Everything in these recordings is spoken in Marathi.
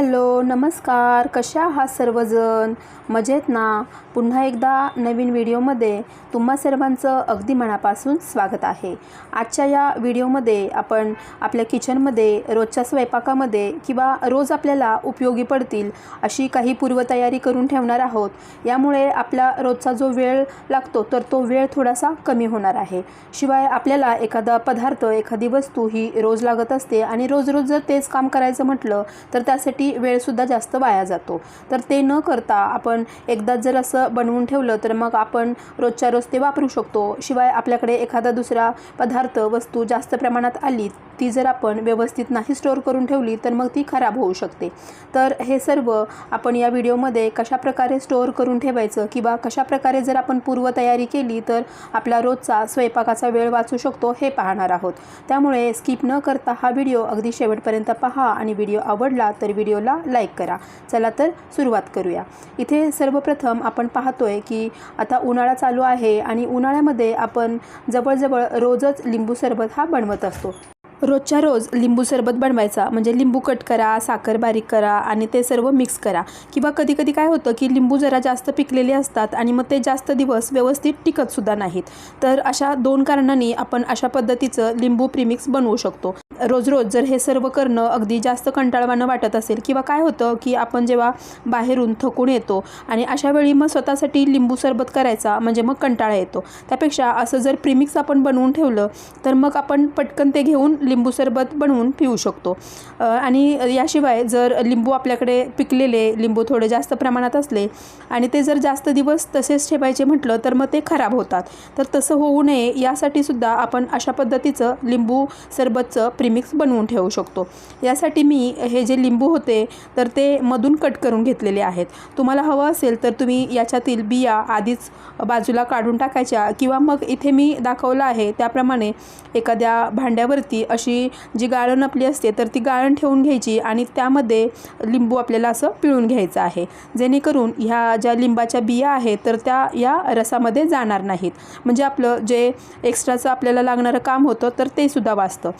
हॅलो नमस्कार. कशा आहात सर्वजण? मजेत ना? पुन्हा एकदा नवीन व्हिडिओमध्ये तुम्हा सर्वांचं अगदी मनापासून स्वागत आहे. आजच्या या व्हिडिओमध्ये आपण आपल्या किचनमध्ये रोजच्या स्वयंपाकामध्ये किंवा रोज आपल्याला उपयोगी पडतील अशी काही पूर्वतयारी करून ठेवणार आहोत. यामुळे आपला रोजचा जो वेळ लागतो तर तो वेळ थोडासा कमी होणार आहे. शिवाय आपल्याला एखादा पदार्थ एखादी वस्तू ही रोज लागत असते आणि रोज रोज जर तेच काम करायचं म्हटलं तर त्यासाठी वेळसुद्धा जास्त वाया जातो. तर ते न करता आपण एकदा जर असं बनवून ठेवलं तर मग आपण रोजच्या रोज ते वापरू शकतो. शिवाय आपल्याकडे एखादा दुसरा पदार्थ वस्तू जास्त प्रमाणात आली ती जर आपण व्यवस्थित नाही स्टोअर करून ठेवली तर मग ती खराब होऊ शकते. तर हे सर्व आपण या व्हिडिओमध्ये कशाप्रकारे स्टोअर करून ठेवायचं किंवा कशाप्रकारे जर आपण पूर्वतयारी केली तर आपला रोजचा स्वयंपाकाचा वेळ वाचू शकतो हे पाहणार आहोत. त्यामुळे स्किप न करता हा व्हिडिओ अगदी शेवटपर्यंत पहा आणि व्हिडिओ आवडला तर व्हिडिओला लाईक करा. चला तर सुरुवात करूया. इथे सर्वप्रथम आपण पाहतोय की आता उन्हाळा चालू आहे आणि उन्हाळ्यामध्ये आपण जवळजवळ रोजच लिंबू सरबत हा बनवत असतो. रोजच्या रोज लिंबू सरबत बनवायचा. म्हणजे लिंबू कट करा साखर बारीक करा आणि ते सर्व मिक्स करा. किंवा कधी कधी काय होतं की लिंबू जरा जास्त पिकलेले असतात आणि मग ते जास्त दिवस व्यवस्थित टिकतसुद्धा नाहीत. तर अशा दोन कारणांनी आपण अशा पद्धतीचं लिंबू प्रिमिक्स बनवू शकतो. रोज रोज जर हे सर्व करणं अगदी जास्त कंटाळवाणं वाटत असेल किंवा काय होतं की आपण जेव्हा बाहेरून थकून येतो आणि अशा वेळी मग स्वतःसाठी लिंबू सरबत करायचा म्हणजे मग कंटाळा येतो. त्यापेक्षा असं जर प्रिमिक्स आपण बनवून ठेवलं तर मग आपण पटकन ते घेऊन लिंबू सरबत बनवून पिऊ शकतो. आणि याशिवाय जर लिंबू आपल्याकडे पिकलेले लिंबू थोडे जास्त प्रमाणात असले आणि ते जर जास्त दिवस तसेच ठेवायचे म्हटलं तर मग ते खराब होतात. तर तसं होऊ नये यासाठी सुद्धा आपण अशा पद्धतीचं लिंबू सरबतचं प्रीमिक्स बनवून ठेवू शकतो. यासाठी मी हे जे लिंबू होते तर ते मधून कट करून घेतलेले आहेत. तुम्हाला हवं असेल तर तुम्ही याच्यातील बिया आधीच बाजूला काढून टाकायच्या किंवा मग इथे मी दाखवलं आहे त्याप्रमाणे एखाद्या भांड्यावरती अशी जी गाळण आपली असते तर ती गाळण ठेवून घ्यायची आणि त्यामध्ये लिंबू आपल्याला असं पिळून घ्यायचं आहे. जेणेकरून ह्या ज्या लिंबाच्या बिया आहेत तर त्या या रसामध्ये जाणार नाहीत. म्हणजे आपलं जे एक्स्ट्राचं आपल्याला लागणारं काम होतं तर ते सुद्धा वाचतं.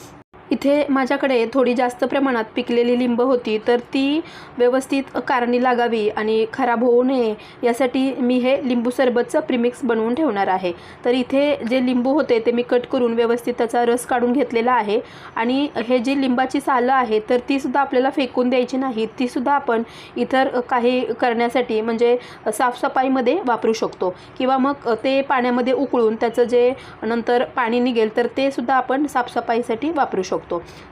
इथे माझ्याकडे थोडी जास्त प्रमाणात पिकलेली लिंब होती तर ती व्यवस्थित कारणी लागावी आणि खराब होऊ नये यासाठी मी हे लिंबू सरबतचं प्रीमिक्स बनवून ठेवणार आहे. तर इथे जे लिंबू होते ते मी कट करून व्यवस्थित त्याचा रस काढून घेतलेला आहे आणि हे जी लिंबाची सालं आहे तर तीसुद्धा आपल्याला फेकून द्यायची नाही. तीसुद्धा आपण इतर काही करण्यासाठी म्हणजे साफसफाईमध्ये वापरू शकतो. किंवा मग ते पाण्यामध्ये उकळून त्याचं जे नंतर पाणी निघेल तर ते सुद्धा आपण साफसफाईसाठी वापरू शकतो.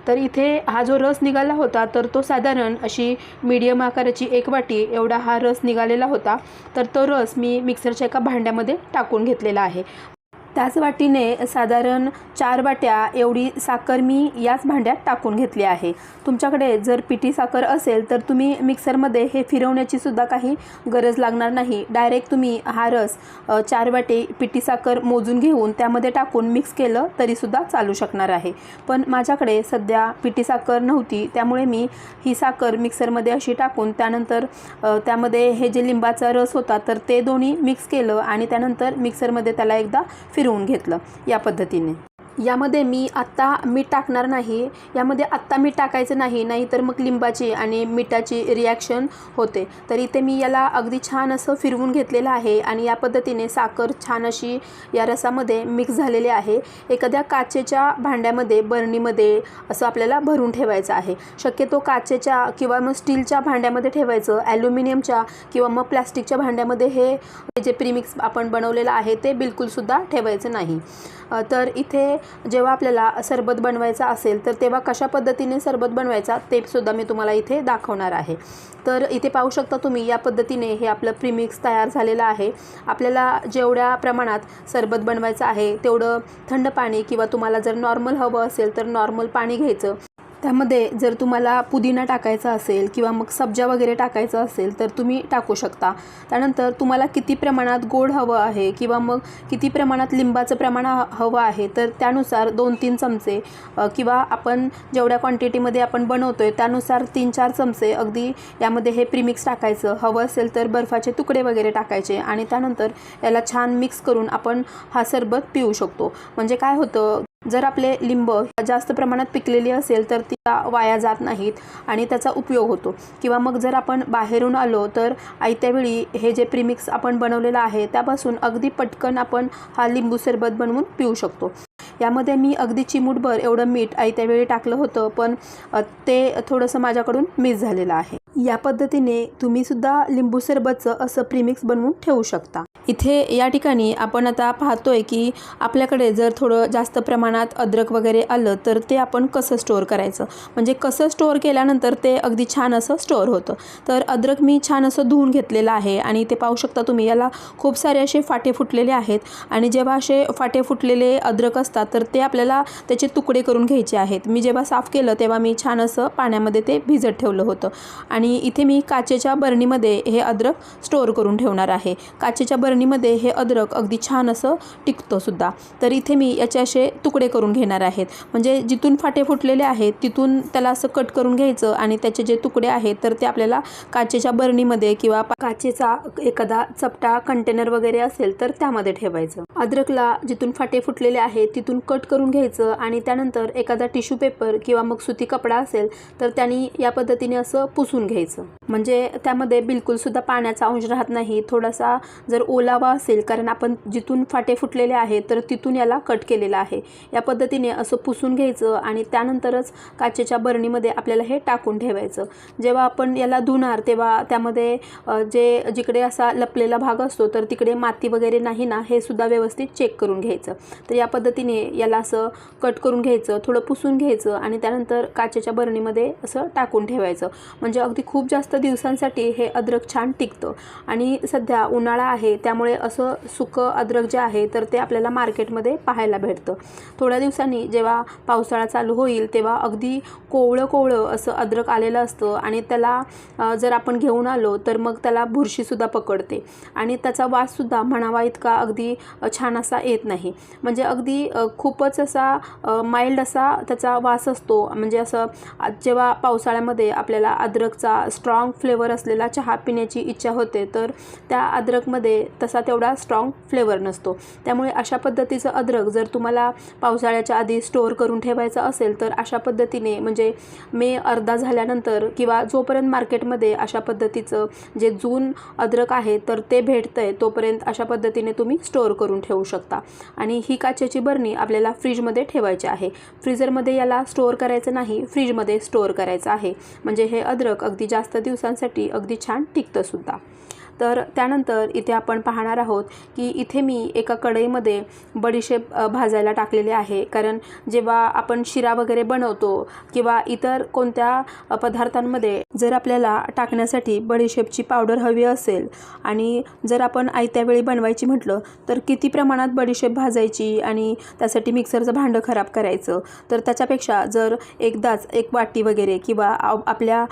तर इथे हा जो रस निघाला होता तर तो साधारण अशी मीडियम आकाराची एक वाटी एवढा हा रस निघालेला होता. तर तो रस मी मिक्सरच्या एका भांड्यामध्ये टाकून घेतलेला आहे. त्याच वाटीने साधारण चार वाट्या एवढी साखर मी याच भांड्यात टाकून घेतली आहे. तुमच्याकडे जर पिठी साखर असेल तर तुम्ही मिक्सरमध्ये हे फिरवण्याची सुद्धा काही गरज लागणार नाही. डायरेक्ट तुम्ही हा रस चार वाटे पिठी साखर मोजून घेऊन त्यामध्ये टाकून मिक्स केलं तरीसुद्धा चालू शकणार आहे. पण माझ्याकडे सध्या पिठी साखर नव्हती त्यामुळे मी ही साखर मिक्सरमध्ये अशी टाकून त्यानंतर त्यामध्ये हे जे लिंबाचा रस होता तर ते दोन्ही मिक्स केलं आणि त्यानंतर मिक्सरमध्ये त्याला एकदा फिरवून घेतलं या पद्धतीने. यामध्ये मी आत्ता मीठ टाकणार नाही. यामध्ये आत्ता मीठ टाकायचं नाही नाहीतर मग लिंबाची आणि मिठाची रिॲक्शन होते. तर इथे मी याला अगदी छान असं फिरवून घेतलेलं आहे आणि या पद्धतीने साखर छान अशी या रसामध्ये मिक्स झालेली आहे. एखाद्या काचेच्या भांड्यामध्ये बरणीमध्ये असं आपल्याला भरून ठेवायचं आहे. शक्यतो काचेच्या किंवा मग स्टीलच्या भांड्यामध्ये ठेवायचं ॲल्युमिनियमच्या किंवा मग प्लॅस्टिकच्या भांड्यामध्ये हे जे प्रीमिक्स आपण बनवलेलं आहे ते बिलकुलसुद्धा ठेवायचं नाही. तर इथे जेव्हा आपल्याला सरबत बनवायचा असेल तर तेव्हा कशा पद्धतीने सरबत बनवायचा ते सुद्धा मी तुम्हाला इथे दाखवणार आहे. तर इथे पाहू शकता तुम्ही या पद्धतीने हे आपलं प्रीमिक्स तयार झालेलं आहे. आपल्याला जेवढ्या प्रमाणात सरबत बनवायचं आहे तेवढं थंड पाणी किंवा तुम्हाला जर नॉर्मल हवं असेल तर नॉर्मल पाणी घ्यायचं. त्यामध्ये जर तुम्हाला पुदिना टाकायचा असेल किंवा मग सब्जा वगैरे टाकायचं असेल तर तुम्ही टाकू शकता. त्यानंतर तुम्हाला किती प्रमाणात गोड हवं आहे किंवा मग किती प्रमाणात लिंबाचं प्रमाण ह- हवं आहे तर त्यानुसार दोन तीन चमचे किंवा आपण जेवढ्या क्वांटिटीमध्ये आपण बनवतो आहे त्यानुसार तीन चार चमचे अगदी यामध्ये हे प्रीमिक्स टाकायचं. हवं असेल तर बर्फाचे तुकडे वगैरे टाकायचे आणि त्यानंतर याला छान मिक्स करून आपण हा सरबत पिऊ शकतो. म्हणजे काय होतं जर आपले लिंब जास्त प्रमाणात पिकलेली असेल तर ती वाया जात नाहीत आणि त्याचा उपयोग होतो. किंवा मग जर आपण बाहेरून आलो तर आयत्यावेळी हे जे प्रीमिक्स आपण बनवलेलं आहे त्यापासून अगदी पटकन आपण हा लिंबू सरबत बनवून पिऊ शकतो. यामध्ये मी अगदी चिमूटभर एवढं मीठ आयत्या वेळी टाकलं होतं पण ते थोडंसं माझ्याकडून मिस झालेलं आहे. या पद्धतीने तुम्हीसुद्धा लिंबू सरबतचं असं प्रीमिक्स बनवून ठेवू शकता. इथे या ठिकाणी आपण आता पाहतोय की आपल्याकडे जर थोडं जास्त प्रमाणात अद्रक वगैरे आलं तर ते आपण कसं स्टोअर करायचं? म्हणजे कसं स्टोअर केल्यानंतर ते अगदी छान असं स्टोअर होतं. तर अद्रक मी छान असं धुवून घेतलेलं आहे आणि ते पाहू शकता तुम्ही याला खूप सारे असे फाटे फुटलेले आहेत आणि जेव्हा असे फाटे फुटलेले अद्रक असतात तर ते आपल्याला त्याचे तुकडे करून घ्यायचे आहेत. मी जेव्हा साफ केलं तेव्हा मी छान असं पाण्यामध्ये ते भिजत ठेवलं होतं. आणि इथे मी काचेच्या बरणीमध्ये हे अद्रक स्टोअर करून ठेवणार आहे. काचेच्या फोडणीमध्ये हे अद्रक अगदी छान असं टिकतं सुद्धा तर इथे मी याचे असे तुकडे करून घेणार आहेत. म्हणजे जिथून फाटे फुटलेले आहेत तिथून त्याला असं कट करून घ्यायचं आणि त्याचे जे तुकडे आहेत तर ते आपल्याला काचेच्या बरणीमध्ये किंवा काचेचा एखादा चपटा कंटेनर वगैरे असेल तर त्यामध्ये ठेवायचं. अद्रकला जिथून फाटे फुटलेले आहेत तिथून कट करून घ्यायचं आणि त्यानंतर एखादा टिश्यू पेपर किंवा मग सुती कपडा असेल तर त्यांनी या पद्धतीने असं पुसून घ्यायचं. म्हणजे त्यामध्ये बिलकुल सुद्धा पाण्याचा अंश राहत नाही. थोडासा जर ओला ओलावा असेल कारण आपण जिथून फाटे फुटलेले आहेत तर तिथून याला कट केलेला आहे. या पद्धतीने असं पुसून घ्यायचं आणि त्यानंतरच काचेच्या बरणीमध्ये आपल्याला हे टाकून ठेवायचं. जेव्हा आपण याला धुणार तेव्हा त्यामध्ये जे जिकडे असा लपलेला भाग असतो तर तिकडे माती वगैरे नाही ना हे सुद्धा व्यवस्थित चेक करून घ्यायचं. तर या पद्धतीने याला असं कट करून घ्यायचं थोडं पुसून घ्यायचं आणि त्यानंतर काचेच्या बरणीमध्ये असं टाकून ठेवायचं. म्हणजे अगदी खूप जास्त दिवसांसाठी हे अद्रक छान टिकतं. आणि सध्या उन्हाळा आहे त्यामुळे असं सुकं अद्रक जे आहे तर ते आपल्याला मार्केटमध्ये पाहायला भेटतं. थोड्या दिवसांनी जेव्हा पावसाळा चालू होईल तेव्हा अगदी कोवळं कोवळं असं अद्रक आलेलं असतं आणि त्याला जर आपण घेऊन आलो तर मग त्याला बुरशीसुद्धा पकडते. आणि त्याचा वाससुद्धा म्हणावा इतका अगदी छान असा येत नाही. म्हणजे अगदी खूपच असा माइल्ड असा त्याचा वास असतो. म्हणजे असं जेव्हा पावसाळ्यामध्ये आपल्याला अद्रकचा स्ट्रॉंग फ्लेवर असलेला चहा पिण्याची इच्छा होते तर त्या अद्रकमध्ये तसा तेवढा स्ट्रॉंग फ्लेवर नसतो. त्यामुळे अशा पद्धतीचं अद्रक जर तुम्हाला पावसाळ्याच्या आधी स्टोअर करून ठेवायचं असेल तर अशा पद्धतीने म्हणजे मे अर्धा झाल्यानंतर किंवा जोपर्यंत मार्केटमध्ये अशा पद्धतीचं जे जून अद्रक आहे तर ते भेटतं आहे तोपर्यंत अशा पद्धतीने तुम्ही स्टोअर करून ठेवू शकता. आणि ही काचेची बरणी आपल्याला फ्रीजमध्ये ठेवायची आहे. फ्रीजरमध्ये याला स्टोअर करायचं नाही फ्रीजमध्ये स्टोअर करायचं आहे. म्हणजे हे अद्रक अगदी जास्त दिवसांसाठी अगदी छान टिकतंसुद्धा तर त्यानंतर इथे आपण पाहणार आहोत की इथे मी एका कढईमध्ये बडीशेप भाजायला टाकलेले आहे. कारण जेव्हा आपण शिरा वगैरे बनवतो किंवा इतर कोणत्या पदार्थांमध्ये जर आपल्याला टाकण्यासाठी बडीशेपची पावडर हवी असेल आणि जर आपण आयत्या वेळी बनवायची म्हटलं तर किती प्रमाणात बडीशेप भाजायची आणि त्यासाठी मिक्सरचं भांडं खराब करायचं. तर त्याच्यापेक्षा जर एकदाच एक वाटी वगैरे किंवा आपल्या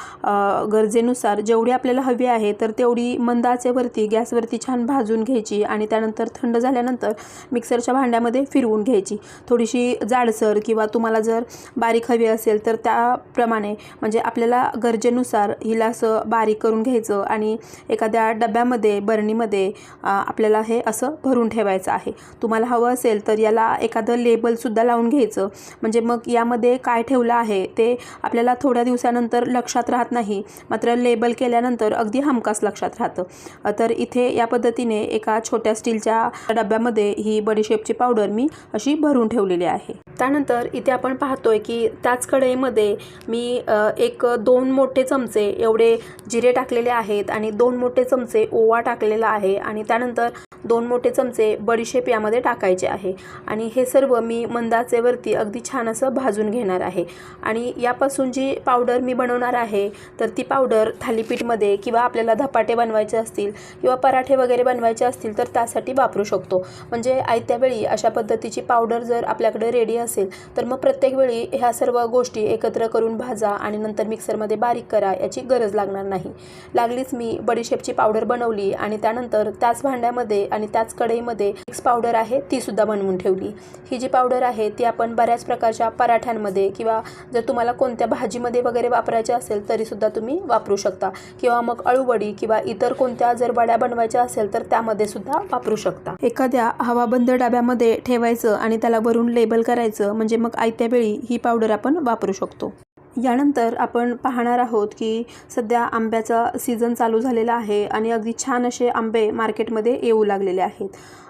गरजेनुसार जेवढी आपल्याला हवी आहे तर तेवढी मंदा आचेवरती गॅसवरती छान भाजून घ्यायची आणि त्यानंतर थंड झाल्यानंतर मिक्सरच्या भांड्यामध्ये फिरवून घ्यायची. थोडीशी जाडसर किंवा तुम्हाला जर बारीक हवी असेल तर त्याप्रमाणे म्हणजे आपल्याला गरजेनुसार हिला असं बारीक करून घ्यायचं आणि एखाद्या डब्यामध्ये बरणीमध्ये आपल्याला हे असं भरून ठेवायचं आहे. तुम्हाला हवं असेल तर याला एखादं लेबलसुद्धा लावून घ्यायचं. म्हणजे मग यामध्ये काय ठेवलं आहे ते आपल्याला थोड्या दिवसानंतर लक्षात राहत नाही. मात्र लेबल केल्यानंतर अगदी हमखास लक्षात राहतं. तर इथे या पद्धतीने एका छोट्या स्टीलच्या डब्यामध्ये ही बडीशेपची पावडर मी अशी भरून ठेवलेली आहे. त्यानंतर इथे आपण पाहतोय की त्याच कढईमध्ये मी एक दोन मोठे चमचे एवढे जिरे टाकलेले आहेत आणि दोन मोठे चमचे ओवा टाकलेला आहे आणि त्यानंतर दोन मोठे चमचे बडीशेप यामध्ये टाकायचे आहे. आणि हे सर्व मी मंदाचेवरती अगदी छान असं भाजून घेणार आहे. आणि यापासून जी पावडर मी बनवणार आहे तर ती पावडर थालीपीठमध्ये किंवा आपल्याला धपाटे बनवायचे असतील किंवा पराठे वगैरे बनवायचे असतील तर त्यासाठी वापरू शकतो. म्हणजे आयत्या वेळी अशा पद्धतीची पावडर जर आपल्याकडे रेडी असेल तर मग प्रत्येक वेळी ह्या सर्व गोष्टी एकत्र करून भाजा आणि नंतर मिक्सरमध्ये बारीक करा याची गरज लागणार नाही. लागलीच मी बडीशेपची पावडर बनवली आणि त्यानंतर त्याच भांड्यामध्ये आणि त्याच कढईमध्ये मिक्स पावडर आहे ती सुद्धा बनवून ठेवली. ही जी पावडर आहे ती आपण बऱ्याच प्रकारच्या पराठ्यांमध्ये किंवा जर तुम्हाला कोणत्या भाजीमध्ये वगैरे वापरायचे असेल तरीसुद्धा तुम्ही वापरू शकता. किंवा मग अळूवडी किंवा इतर कोणत्या जर वड्या बनवायच्या असेल तर त्यामध्ये सुद्धा वापरू शकता. एखाद्या हवाबंद डब्यामध्ये ठेवायचं आणि त्याला वरून लेबल करायचं म्हणजे मग आयत्या वेळी ही पावडर आपण वापरू शकतो. यानंतर आपण पाहणार आहोत की सध्या आंब्याचा सीझन चालू झालेला आहे आणि अगदी छान असे आंबे मार्केटमध्ये येऊ लागलेले आहेत.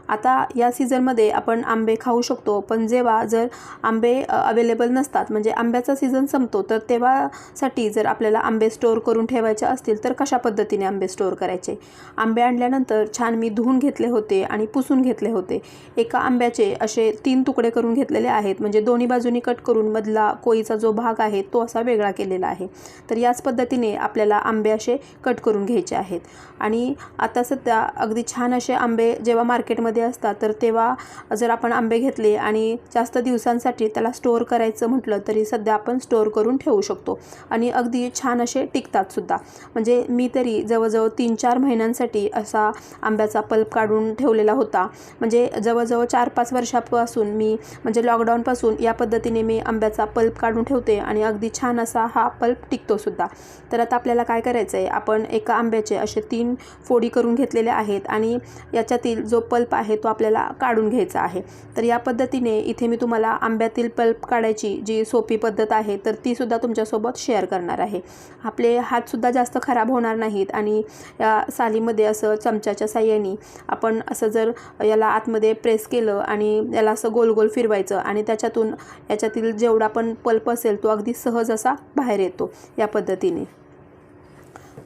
आता या सीझनमध्ये आपण आंबे खाऊ शकतो पण जेव्हा जर आंबे अवेलेबल नसतात म्हणजे आंब्याचा सीझन संपतो तर तेव्हासाठी जर आपल्याला आंबे स्टोअर करून ठेवायचे असतील तर कशा पद्धतीने आंबे स्टोअर करायचे? आंबे आणल्यानंतर छान मी धुवून घेतले होते आणि पुसून घेतले होते. एका आंब्याचे असे तीन तुकडे करून घेतलेले आहेत म्हणजे दोन्ही बाजूनी कट करून मधला कोळीचा जो भाग आहे तो असा वेगळा केलेला आहे. तर याच पद्धतीने आपल्याला आंबे असे कट करून घ्यायचे आहेत. आणि आता सध्या अगदी छान असे आंबे जेव्हा मार्केटमध्ये असतात तर तेव्हा जर आपण आंबे घेतले आणि जास्त दिवसांसाठी त्याला स्टोअर करायचं म्हटलं तरी सध्या आपण स्टोअर करून ठेवू शकतो. आणि अगदी छान असे टिकतात सुद्धा. म्हणजे मी तरी जवळजवळ तीन चार महिन्यांसाठी असा आंब्याचा पल्प काढून ठेवलेला होता. म्हणजे जवळजवळ चार पाच वर्षापासून मी म्हणजे लॉकडाऊनपासून या पद्धतीने मी आंब्याचा पल्प काढून ठेवते आणि अगदी छान छान असा हा पल्प टिकतोसुद्धा तर आता आपल्याला काय करायचं आहे आपण एका आंब्याचे असे तीन फोडी करून घेतलेले आहेत आणि याच्यातील जो पल्प आहे आहे तो आपल्याला काढून घ्यायचा आहे. तर या पद्धतीने इथे मी तुम्हाला आंब्यातील पल्प काढायची जी सोपी पद्धत आहे तर तीसुद्धा तुमच्यासोबत शेअर करणार आहे. आपले हातसुद्धा जास्त खराब होणार नाहीत आणि या सालीमध्ये असं चमच्याच्या साह्याने आपण असं जर याला आतमध्ये प्रेस केलं आणि याला असं गोल गोल फिरवायचं आणि त्याच्यातून याच्यातील जेवढा पण पल्प असेल तो अगदी सहज असा बाहेर येतो या पद्धतीने.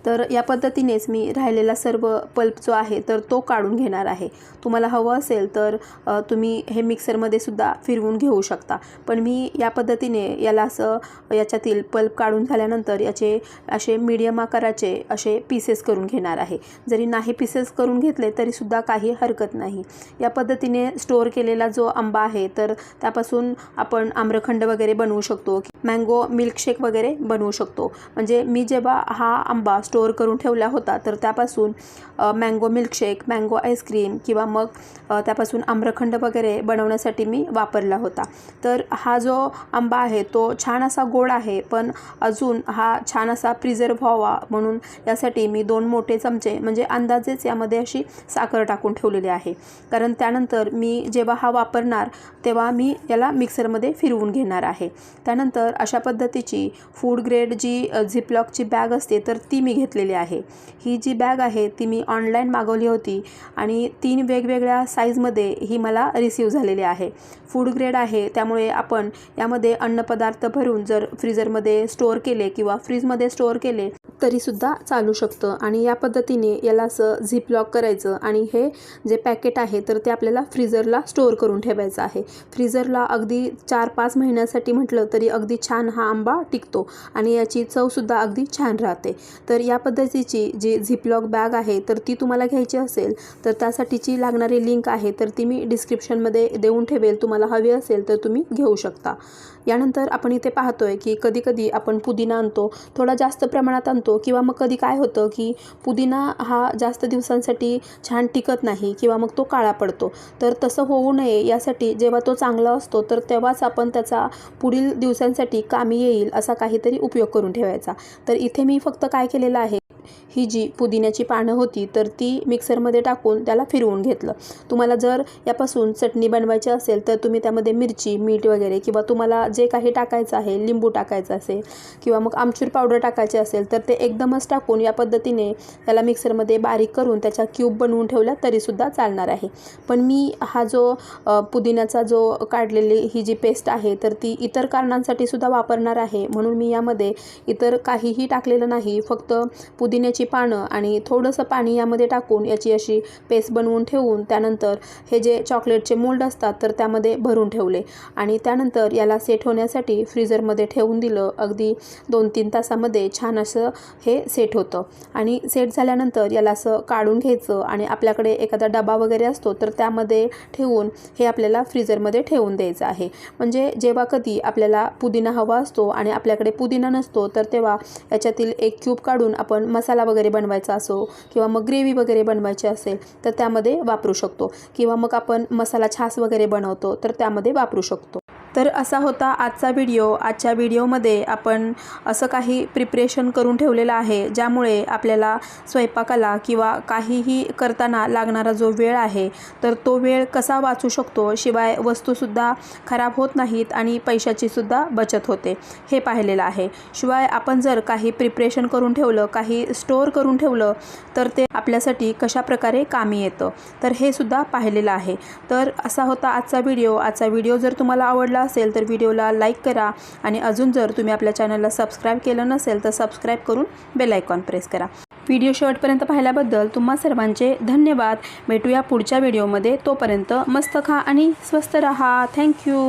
तर या पद्धतीनेच मी राहिलेला सर्व पल्प जो आहे तर तो काढून घेणार आहे. तुम्हाला हवं असेल तर तुम्ही हे मिक्सरमध्ये सुद्धा फिरवून घेऊ शकता. पण मी या पद्धतीने याला असं याच्यातील पल्प काढून झाल्यानंतर याचे असे मीडियम आकाराचे असे पीसेस करून घेणार आहे. जरी नाही पीसेस करून घेतले तरीसुद्धा काही हरकत नाही. या पद्धतीने स्टोअर केलेला जो आंबा आहे तर त्यापासून आपण आम्रखंड वगैरे बनवू शकतो मँगो मिल्कशेक वगैरे बनवू शकतो. म्हणजे मी जेव्हा हा आंबा स्टोअर करून ठेवला होता तर त्यापासून मँगो मिल्कशेक मँगो आईस्क्रीम किंवा मग त्यापासून आम्रखंड वगैरे बनवण्यासाठी मी वापरला होता. तर हा जो आंबा आहे तो छान असा गोड आहे पण अजून हा छान असा प्रिझर्व व्हावा म्हणून यासाठी मी दोन मोठे चमचे म्हणजे अंदाजेच यामध्ये अशी साखर टाकून ठेवलेली आहे. कारण त्यानंतर मी जेव्हा हा वापरणार तेव्हा मी याला मिक्सरमध्ये फिरवून घेणार आहे. त्यानंतर अशा पद्धतीची फूड ग्रेड जी झिपलॉकची बॅग असते तर ती मी घेतलेली आहे. ही जी बॅग आहे ती मी ऑनलाईन मागवली होती आणि तीन वेगवेगळ्या साईजमध्ये ही मला रिसीव झालेली आहे. फूड ग्रेड आहे त्यामुळे आपण यामध्ये अन्नपदार्थ भरून जर फ्रीजरमध्ये स्टोअर केले किंवा फ्रीजमध्ये स्टोअर केले तरीसुद्धा चालू शकतं. आणि या पद्धतीने याला असं झिप लॉक करायचं आणि हे जे पॅकेट आहे तर ते आपल्याला फ्रीजरला स्टोअर करून ठेवायचं आहे. फ्रीजरला अगदी चार पाच महिन्यासाठी म्हटलं तरी अगदी छान हा आंबा टिकतो आणि याची चवसुद्धा अगदी छान राहते. तर या पद्धतीची जी झिपलॉक बॅग आहे तर ती तुम्हाला घ्यायची असेल तर त्यासाठीची लागणारी लिंक आहे तर ती मी डिस्क्रिप्शनमध्ये देऊन ठेवेल. तुम्हाला हवी असेल तर तुम्ही घेऊ शकता. यानंतर आपण इथे पाहतोय की कधी कधी आपण पुदिना आणतो थोडा जास्त प्रमाणात आणतो किंवा मग कधी काय होतं की पुदिना हा जास्त दिवसांसाठी छान टिकत नाही किंवा मग तो काळा पडतो. तर तसं होऊ नये यासाठी जेव्हा तो चांगला असतो तर तेव्हाच आपण त्याचा पुढील दिवसांसाठी कामी येईल असा काहीतरी उपयोग करून ठेवायचा. तर इथे मी फक्त काय केलेलं आहे ही जी पुदिन्याची पानं होती तर ती मिक्सरमध्ये टाकून त्याला फिरवून घेतलं. तुम्हाला जर यापासून चटणी बनवायची असेल तर तुम्ही त्यामध्ये मिरची मीठ वगैरे किंवा तुम्हाला जे काही टाकायचं आहे लिंबू टाकायचं असेल किंवा मग आमचूर पावडर टाकायचे असेल तर ते एकदमच टाकून या पद्धतीने त्याला मिक्सरमध्ये बारीक करून त्याच्या क्यूब बनवून ठेवल्या तरीसुद्धा चालणार आहे. पण मी हा जो पुदिन्याचा जो काढलेली ही जी पेस्ट आहे तर ती इतर कारणांसाठी सुद्धा वापरणार आहे म्हणून मी यामध्ये इतर काहीही टाकलेलं नाही फक्त पुदिन्याची पानं आणि थोडंसं पाणी यामध्ये टाकून याची अशी पेस्ट बनवून ठेवून त्यानंतर हे जे चॉकलेटचे मोल्ड असतात तर त्यामध्ये भरून ठेवले. आणि त्यानंतर याला सेट होण्यासाठी फ्रीजरमध्ये ठेवून दिलं. अगदी दोन तीन तासामध्ये छान असं हे सेट होतं. आणि सेट झाल्यानंतर याला असं काढून घ्यायचं आणि आपल्याकडे एखादा डबा वगैरे असतो तर त्यामध्ये ठेवून हे आपल्याला फ्रीजरमध्ये ठेवून द्यायचं आहे. म्हणजे जेव्हा कधी आपल्याला पुदिना हवा असतो आणि आपल्याकडे पुदिना नसतो तर तेव्हा याच्यातील एक क्यूब काढून आपण मसाला वगैरे बनवायचा असो किंवा मग ग्रेव्ही वगैरे बनवायची असेल तर त्यामध्ये वापरू शकतो. किंवा मग आपण मसाला छास वगैरे बनवतो तर त्यामध्ये वापरू शकतो. तर असा होता आजचा व्हिडिओ. आजच्या व्हिडिओमध्ये आपण असं काही प्रिपरेशन करून ठेवलेलं आहे ज्यामुळे आपल्याला स्वयंपाकाला किंवा काहीही करताना लागणारा जो वेळ आहे तर तो वेळ कसा वाचू शकतो? शिवाय वस्तूसुद्धा खराब होत नाहीत आणि पैशाचीसुद्धा बचत होते हे पाहिलेलं आहे. शिवाय आपण जर काही प्रिपरेशन करून ठेवलं काही स्टोअर करून ठेवलं तर ते आपल्यासाठी कशा प्रकारे कामी येतं? तर हे सुद्धा पाहिलेलं आहे. तर असा होता आजचा व्हिडिओ. आजचा व्हिडिओ जर तुम्हाला आवडला आवडला असेल तर व्हिडिओला लाईक करा आणि अजून जर तुम्ही आपल्या चॅनलला सबस्क्राईब केलं नसेल तर सबस्क्राईब करून बेल आयकॉन प्रेस करा. व्हिडिओ शेवटपर्यंत पाहिल्याबद्दल तुम्हा सर्वांचे धन्यवाद. भेटूया पुढच्या व्हिडिओमध्ये. तोपर्यंत मस्त खा आणि स्वस्त रहा. थँक्यू